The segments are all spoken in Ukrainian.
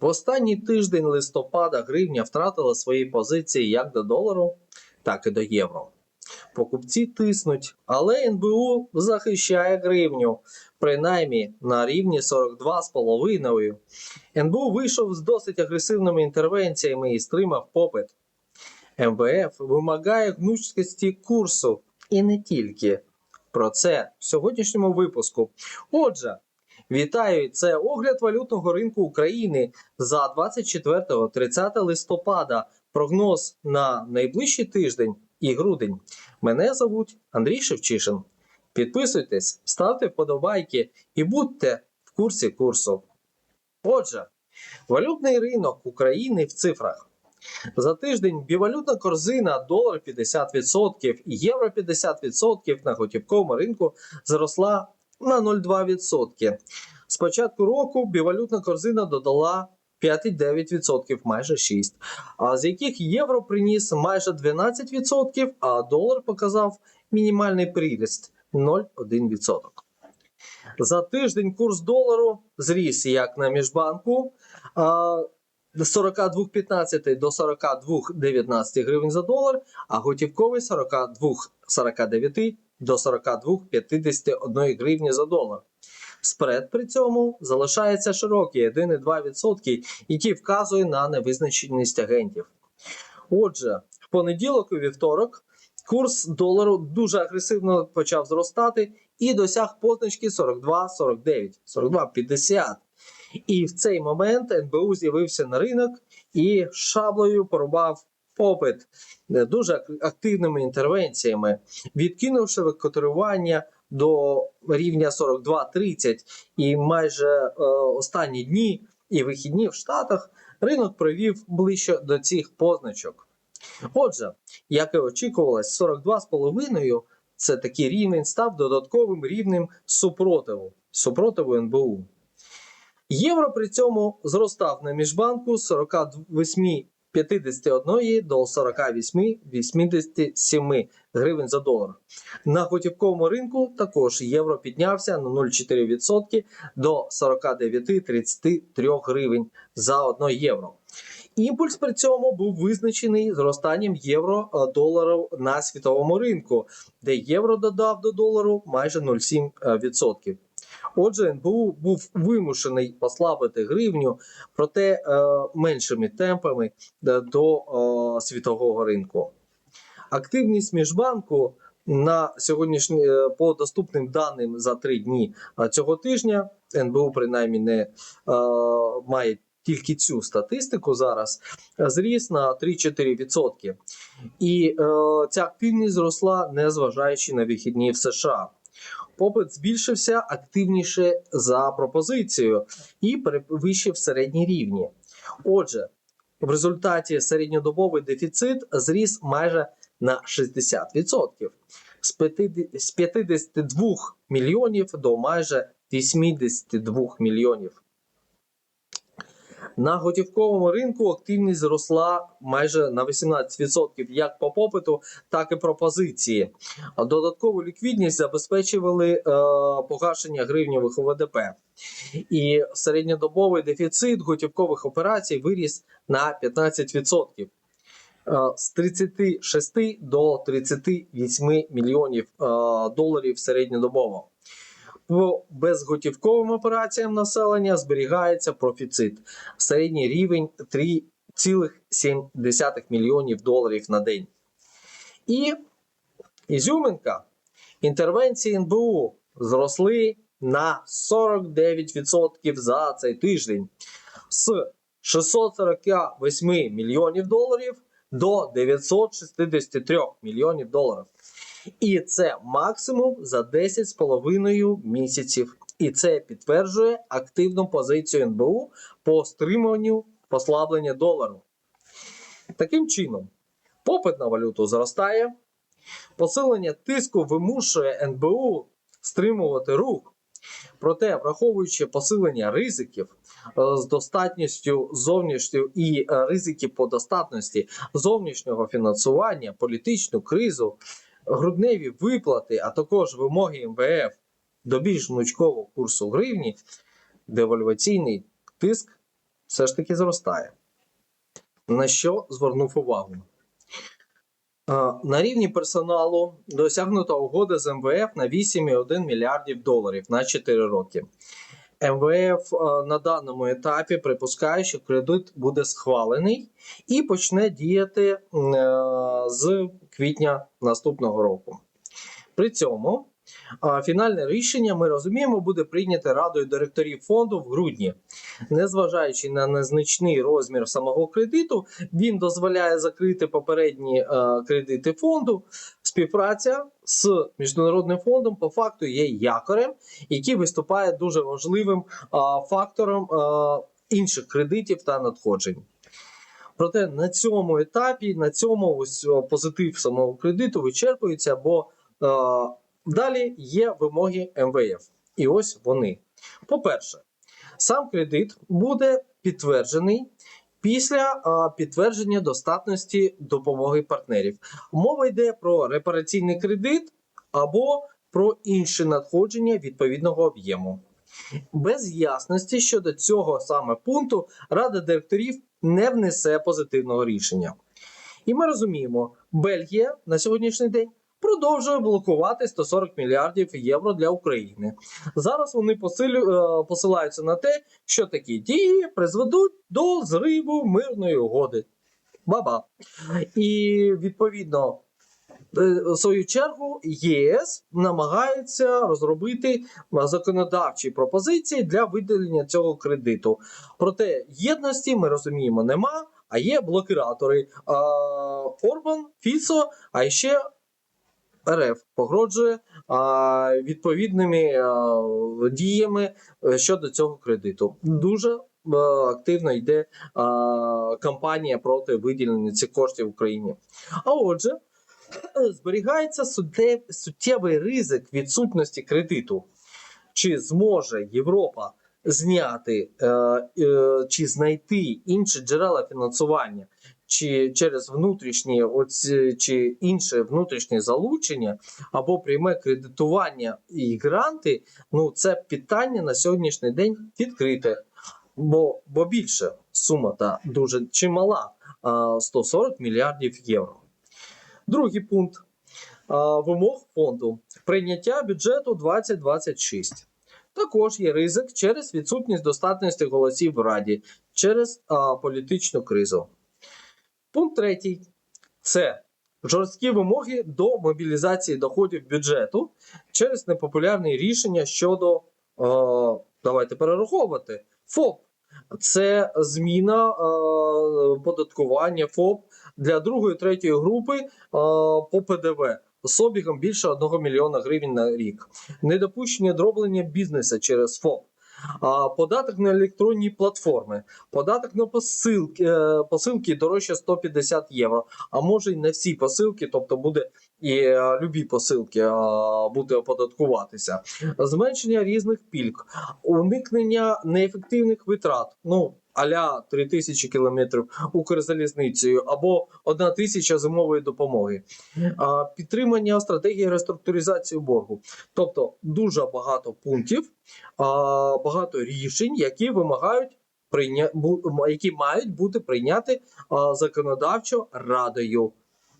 В останній тиждень листопада гривня втратила свої позиції як до долару, так і до євро. Покупці тиснуть, але НБУ захищає гривню, принаймні на рівні 42,5. НБУ вийшов з досить агресивними інтервенціями і стримав попит. МВФ вимагає гнучкості курсу і не тільки. Про це в сьогоднішньому випуску. Отже, вітаю! Це огляд валютного ринку України за 24-30 листопада. Прогноз на найближчий тиждень і грудень. Мене звуть Андрій Шевчишин. Підписуйтесь, ставте вподобайки і будьте в курсі курсу. Отже, валютний ринок України в цифрах. За тиждень бівалютна корзина долар 50% і євро 50% на готівковому ринку зросла на 0,2%. З початку року бівалютна корзина додала 5,9%, майже 6%, а з яких євро приніс майже 12%, а долар показав мінімальний приріст 0,1%. За тиждень курс долару зріс як на міжбанку. з 42,15 до 42,19 гривень за долар, а готівковий 42,49 до 42,51 гривні за долар. Спред при цьому залишається широкий 1,2%, який вказує на невизначеність агентів. Отже, в понеділок і вівторок курс долару дуже агресивно почав зростати і досяг позначки 42,49, 42,50. І в цей момент НБУ з'явився на ринок і шаблею порубав попит е, дуже активними інтервенціями, відкинувши котирування до рівня 42,30 і майже е, останні дні і вихідні в Штатах ринок провів ближче до цих позначок. Отже, як і очікувалось, 42,5 це такий рівень став додатковим рівнем супротиву, супротиву НБУ. Євро при цьому зростав на міжбанку з 48,51 до 48,87 гривень за долар. На готівковому ринку також євро піднявся на 0,4% до 49,33 гривень за 1 євро. Імпульс при цьому був визначений зростанням євро е, на світовому ринку, де євро додав до долару майже 0,7%. Отже, НБУ був вимушений послабити гривню, проте е, меншими темпами е, до е, світового ринку. Активність міжбанку на сьогоднішній е, по доступним даним за три дні цього тижня НБУ принаймні не має тільки цю статистику зараз зріс на 3-4%. І е, ця активність зросла незважаючи на вихідні в США. Попит збільшився активніше за пропозицією і перевищив середні рівні. Отже, в результаті середньодобовий дефіцит зріс майже на 60% з 50 з 52 мільйонів до майже 82 мільйонів. На готівковому ринку активність зросла майже на 18% як по попиту, так і пропозиції. Додаткову ліквідність забезпечували е, погашення гривневих ОВДП. І середньодобовий дефіцит готівкових операцій виріс на 15%. е, З 36 до 38 мільйонів е, доларів середньодобово. По безготівковим операціям населення зберігається профіцит. Середній рівень 3,7 мільйонів доларів на день. І ізюминка. Інтервенції НБУ зросли на 49% за цей тиждень з 648 мільйонів доларів до 963 мільйонів доларів. І це максимум за 10,5 місяців. І це підтверджує активну позицію НБУ по стримуванню послаблення долару. Таким чином, попит на валюту зростає, посилення тиску вимушує НБУ стримувати рух. Проте, враховуючи посилення ризиків е, з достатністю зовнішньої і е, ризики по достатності зовнішнього фінансування, політичну кризу, грудневі виплати, а також вимоги МВФ до більш гнучкового курсу гривні, девальваційний тиск все ж таки зростає. На що звернув увагу? На рівні персоналу досягнута угода з МВФ на 8,1 мільярдів доларів на 4 роки. МВФ на даному етапі припускає, що кредит буде схвалений і почне діяти з квітня наступного року. При цьому фінальне рішення, ми розуміємо, буде прийняте радою директорів фонду в грудні. Незважаючи на незначний розмір самого кредиту, він дозволяє закрити попередні кредити фонду. Співпраця з міжнародним фондом по факту є якорем, який виступає дуже важливим фактором інших кредитів та надходжень. Проте на цьому етапі, на цьому ось позитив самого кредиту вичерпується, бо е, далі є вимоги МВФ. І ось вони. По-перше, сам кредит буде підтверджений після е, підтвердження достатності допомоги партнерів. Мова йде про репараційний кредит або про інші надходження відповідного об'єму. Без ясності щодо цього саме пункту Рада директорів не внесе позитивного рішення. І ми розуміємо, Бельгія на сьогоднішній день продовжує блокувати 140 мільярдів євро для України. Зараз вони посилю, е, посилаються на те, що такі дії призведуть до зриву мирної угоди. Баба. І відповідно. Е, В свою чергу ЄС намагається розробити законодавчі пропозиції для виділення цього кредиту. Проте єдності ми розуміємо нема, а є блокиратори. А, Орбан, Фіцо, а ще РФ погрожує а, відповідними а, діями е, щодо цього кредиту. Дуже е, активно йде а, кампанія проти виділення цих коштів в Україні. А отже, зберігається суттєвий ризик відсутності кредиту. Чи зможе Європа зняти е, е, чи знайти інші джерела фінансування, чи через внутрішні оці, чи інше внутрішнє залучення, або пряме кредитування і гранти? Ну це питання на сьогоднішній день відкрите. Бо, бо більше сума та дуже чимала 140 мільярдів євро. Другий пункт а, вимог фонду прийняття бюджету 2026. Також є ризик через відсутність достатності голосів в Раді через а, політичну кризу. Пункт третій це жорсткі вимоги до мобілізації доходів бюджету через непопулярні рішення щодо е, давайте перераховувати ФОП. Це зміна е, податкування ФОП для другої третьої групи е, по ПДВ з обігом більше 1 мільйона гривень на рік, недопущення дроблення бізнесу через ФОП. Податок на електронні платформи, податок на посилки, е, посилки дорожче 150 євро. А може й не всі посилки, тобто буде і е, любі посилки буде оподаткуватися. Зменшення різних пільг, уникнення неефективних витрат. Ну аля 3000 кілометрів Укрзалізницею або 1 тисяча зимової допомоги, а, підтримання стратегії реструктуризації боргу. Тобто дуже багато пунктів, а, багато рішень, які вимагають прийня... які мають бути прийняті а, законодавчо радою.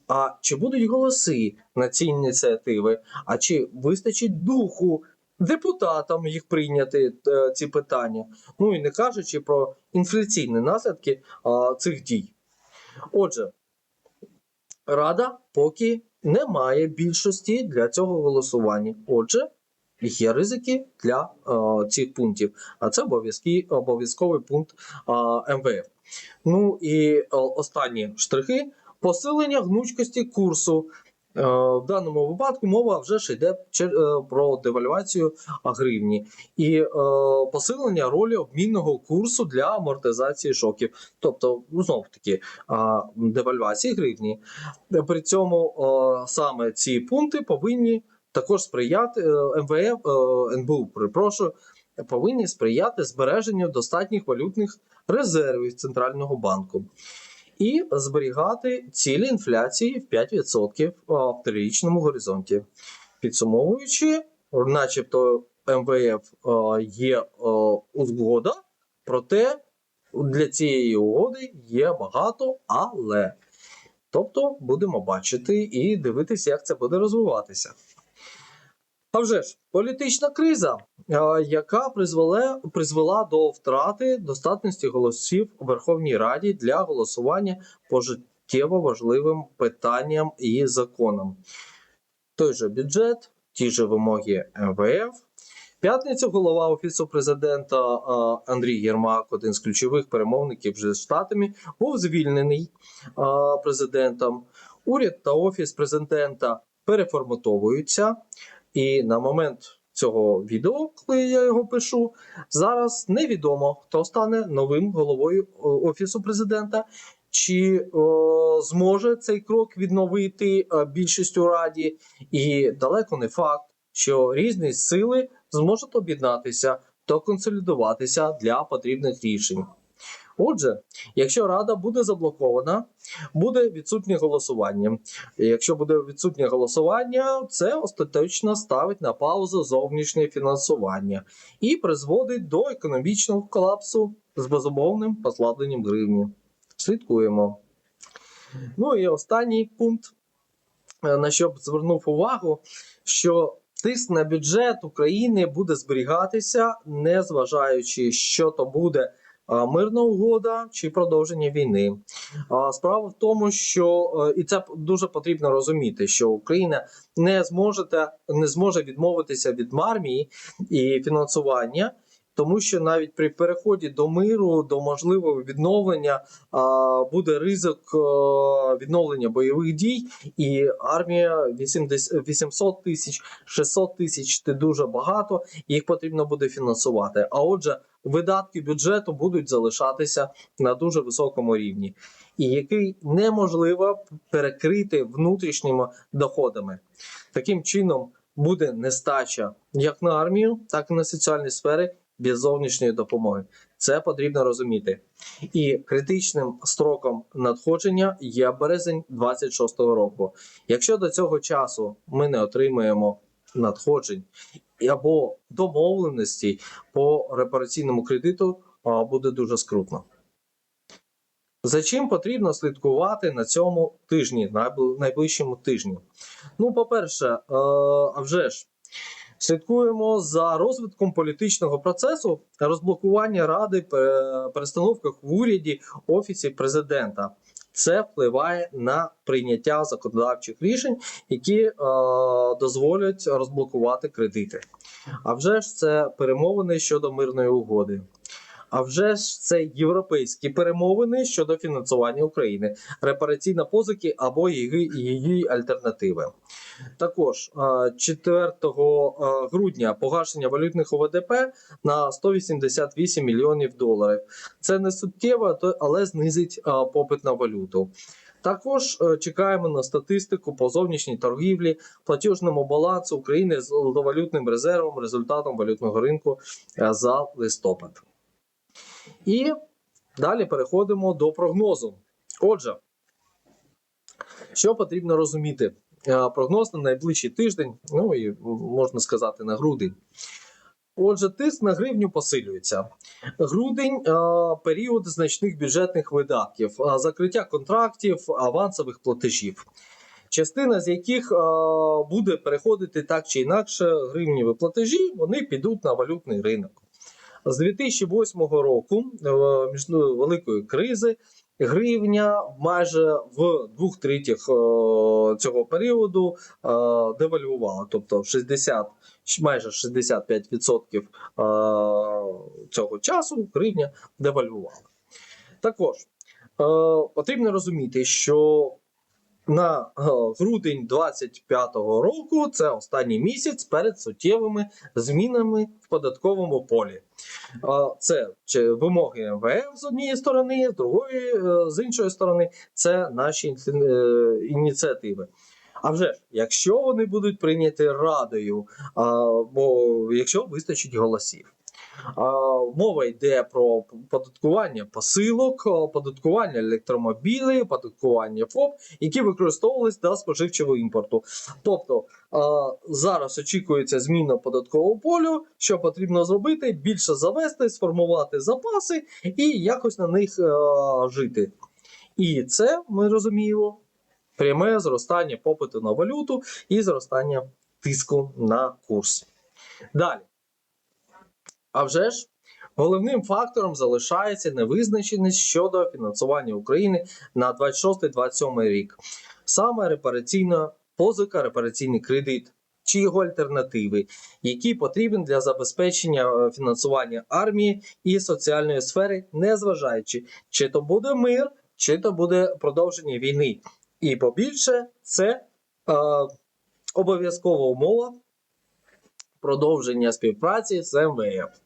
А чи будуть голоси на ці ініціативи? А чи вистачить духу депутатам їх прийняти е, ці питання? Ну і не кажучи про інфляційні наслідки а, цих дій. Отже, Рада поки не має більшості для цього голосування. Отже, є ризики для е, цих пунктів. А це обов'язковий пункт е, МВФ. Ну і е, останні штрихи посилення гнучкості курсу. Е, В даному випадку мова вже ж йде е, про девальвацію гривні і е, посилення ролі обмінного курсу для амортизації шоків, тобто знов таки девальвації гривні. При цьому саме ці пункти повинні також сприяти МВФ НБУ, перепрошую, повинні сприяти збереженню достатніх валютних резервів центрального банку і зберігати цілі інфляції в 5% в трирічному горизонті. Підсумовуючи, начебто МВФ є узгода, проте для цієї угоди є багато, але. Тобто будемо бачити і дивитися, як це буде розвиватися. А вже ж, політична криза, яка призвела, призвела до втрати достатності голосів у Верховній Раді для голосування по життєво важливим питанням і законам. Той же бюджет, ті ж вимоги МВФ. П'ятницю голова офісу президента Андрій Єрмак, один з ключових перемовників з штатами, був звільнений президентом. Уряд та офіс президента переформатовуються. І на момент цього відео, коли я його пишу, зараз невідомо, хто стане новим головою офісу президента. Чи о, зможе цей крок відновити е, більшість у раді, і далеко не факт, що різні сили зможуть об'єднатися та консолідуватися для потрібних рішень. Отже, якщо рада буде заблокована, буде відсутнє голосування. І Якщо буде відсутнє голосування, це остаточно ставить на паузу зовнішнє фінансування і призводить до економічного колапсу з безумовним послабленням гривні. Слідкуємо. Ну і останній пункт, е, на що б звернув увагу, що тиск на бюджет України буде зберігатися, незважаючи, що то буде мирна угода чи продовження війни. Справа в тому, що е, і це дуже потрібно розуміти, що Україна не зможе не зможе відмовитися від армії і фінансування. Тому що навіть при переході до миру, до можливого відновлення, буде ризик е, відновлення бойових дій, і армія 80, 800 тисяч, 600 тисяч це дуже багато. Їх потрібно буде фінансувати. А отже, видатки бюджету будуть залишатися на дуже високому рівні, і який неможливо перекрити внутрішніми доходами. Таким чином буде нестача як на армію, так і на соціальні сфери без зовнішньої допомоги. Це потрібно розуміти. І критичним строком надходження є березень 26-го року. Якщо до цього часу ми не отримаємо надходжень або домовленості по репараційному кредиту, буде дуже скрутно. За чим потрібно слідкувати на цьому тижні, найбли- найближчому тижні? Ну, по-перше, е, а вже ж, слідкуємо за розвитком політичного процесу, розблокування ради, пе- перестановках в уряді, офісі президента. Це впливає на прийняття законодавчих рішень, які е, дозволять розблокувати кредити. А вже ж це перемовини щодо мирної угоди. А вже ж це європейські перемовини щодо фінансування України, репараційна позики або її, її альтернативи. Також е, 4 е, грудня погашення валютних ОВДП на 188 мільйонів доларів. Це не суттєво, але знизить попит на валюту. Також е, чекаємо на статистику по зовнішній торгівлі, платіжному балансу України з валютним резервом, результатом валютного ринку е, за листопад. І далі переходимо до прогнозу. Отже, що потрібно розуміти? Е, Прогноз на найближчий тиждень, ну і можна сказати на грудень. Отже, тиск на гривню посилюється. Грудень е, період значних бюджетних видатків, е, закриття контрактів, авансових платежів. Частина з яких буде переходити так чи інакше гривніві платежі, вони підуть на валютний ринок. З 2008 року, е, між ну, великої кризи, гривня майже в двох третіх е, цього періоду е, девальвувала, тобто 60, майже 65% е, цього часу гривня девальвувала. Також потрібно розуміти, що на е, грудень 25-го року це останній місяць перед суттєвими змінами в податковому полі. Це вимоги МВФ з однієї сторони, з другої, е, з іншої сторони, це наші е, ініціативи. А вже ж, якщо вони будуть прийняті радою, а, бо якщо вистачить голосів. Мова йде про податкування посилок, оподаткування електромобілів, оподаткування ФОП, які використовувалися для споживчого імпорту. Тобто зараз очікується зміна податкового полю, що потрібно зробити, більше завести, сформувати запаси і якось на них жити. І це ми розуміємо пряме зростання попиту на валюту і зростання тиску на курс. Далі. А вже ж, головним фактором залишається невизначеність щодо фінансування України на 26-27 рік. Саме репараційна позика, репараційний кредит чи його альтернативи, які потрібні для забезпечення е, фінансування армії і соціальної сфери, незважаючи, чи то буде мир, чи то буде продовження війни. І побільше це е, обов'язкова умова продовження співпраці з МВФ.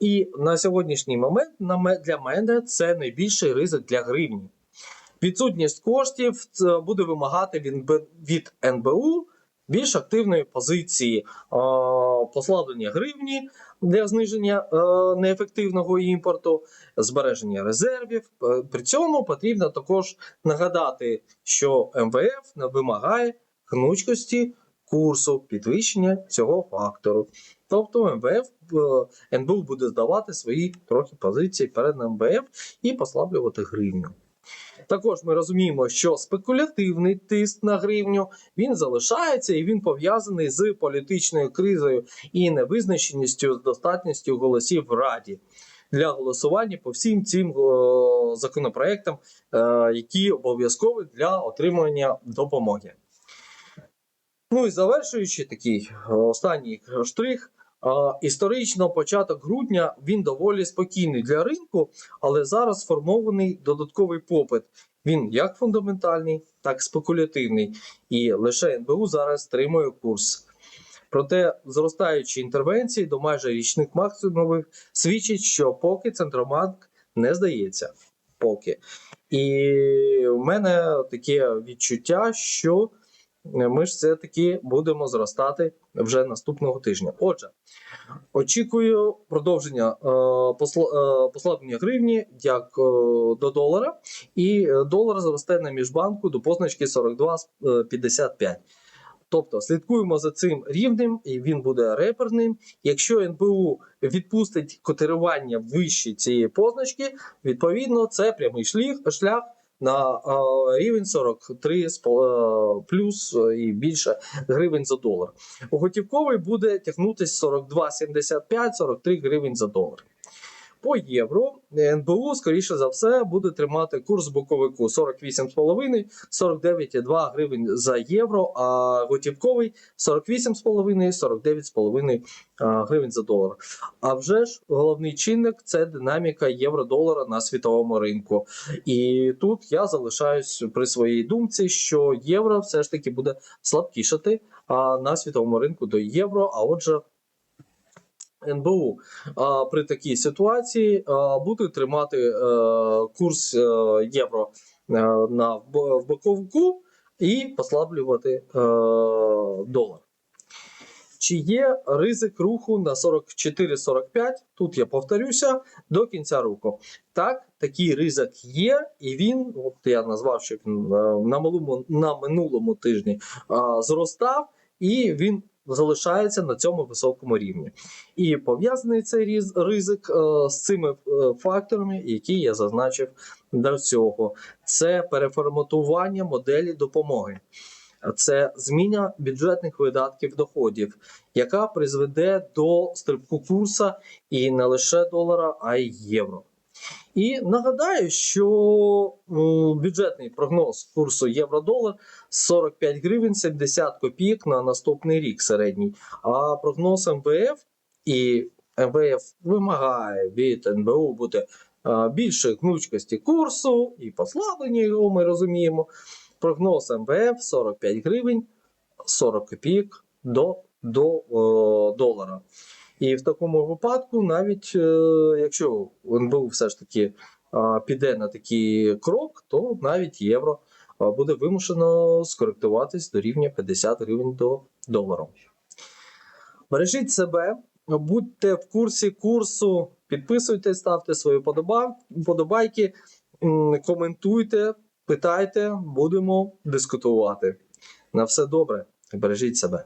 І на сьогоднішній момент для мене це найбільший ризик для гривні. Відсутність коштів буде вимагати від, НБУ більш активної позиції послаблення гривні для зниження е, неефективного імпорту, збереження резервів. Е, При цьому потрібно також нагадати, що МВФ вимагає гнучкості курсу підвищення цього фактору. Тобто МВФ е, НБУ буде здавати свої трохи позиції перед МВФ і послаблювати гривню. Також ми розуміємо, що спекулятивний тиск на гривню він залишається і він пов'язаний з політичною кризою і невизначеністю з достатністю голосів в Раді для голосування по всім цим е, законопроектам, е, які обов'язкові для отримання допомоги. Ну і завершуючи такий е, останній штрих. е, Історично початок грудня він доволі спокійний для ринку, але зараз сформований додатковий попит. Він як фундаментальний, так і спекулятивний, і лише НБУ зараз стримує курс. Проте зростаючі інтервенції до майже річних максимумів свідчить, що поки Центробанк не здається. Поки. І в мене таке відчуття, що ми ж все-таки будемо зростати вже наступного тижня. Отже, очікую продовження е, е, послаблення гривні як е, до долара, і долар зросте на міжбанку до позначки 42,55. Тобто слідкуємо за цим рівнем, і він буде реперним. Якщо НБУ відпустить котирування вище цієї позначки, відповідно це прямий шлях, шлях на рівень 43 з е, плюс е, і більше гривень за долар. Готівковий буде тягнутися 42,75-43 гривень за долар. По євро НБУ, скоріше за все, буде тримати курс боковику 48,5, 49,2 гривень за євро, а готівковий 48,5, 49,5 а, гривень за долар. А вже ж головний чинник це динаміка євро-долара на світовому ринку. І тут я залишаюсь при своїй думці, що євро все ж таки буде слабкішати на світовому ринку до євро. А отже, НБУ а, при такій ситуації а, буде тримати е, курс е, євро е, на в боковику і послаблювати е, долар. Чи є ризик руху на 44-45? Тут я повторюся до кінця року. Так, такий ризик є, і він, от я назвав, що він на минулому, на минулому тижні а, зростав, і він залишається на цьому високому рівні. І пов'язаний цей різ- ризик е, з цими е, факторами, які я зазначив до цього. Це переформатування моделі допомоги. Це зміна бюджетних видатків доходів, яка призведе до стрибку курса і не лише долара, а й євро. І нагадаю, що бюджетний прогноз курсу євро-долар 45 гривень 70 копійок на наступний рік середній. А прогноз МВФ і МВФ вимагає від НБУ бути а, більше гнучкості курсу і послаблення його, ми розуміємо. Прогноз МВФ 45 гривень 40 копійок до, до о, долара. І в такому випадку, навіть е, якщо НБУ все ж таки піде на такий крок, то навіть євро буде вимушено скоректуватись до рівня 50 гривень до долару. Бережіть себе, будьте в курсі курсу, підписуйтесь, ставте свої подоба- подобайки, коментуйте, питайте, будемо дискутувати. На все добре, бережіть себе.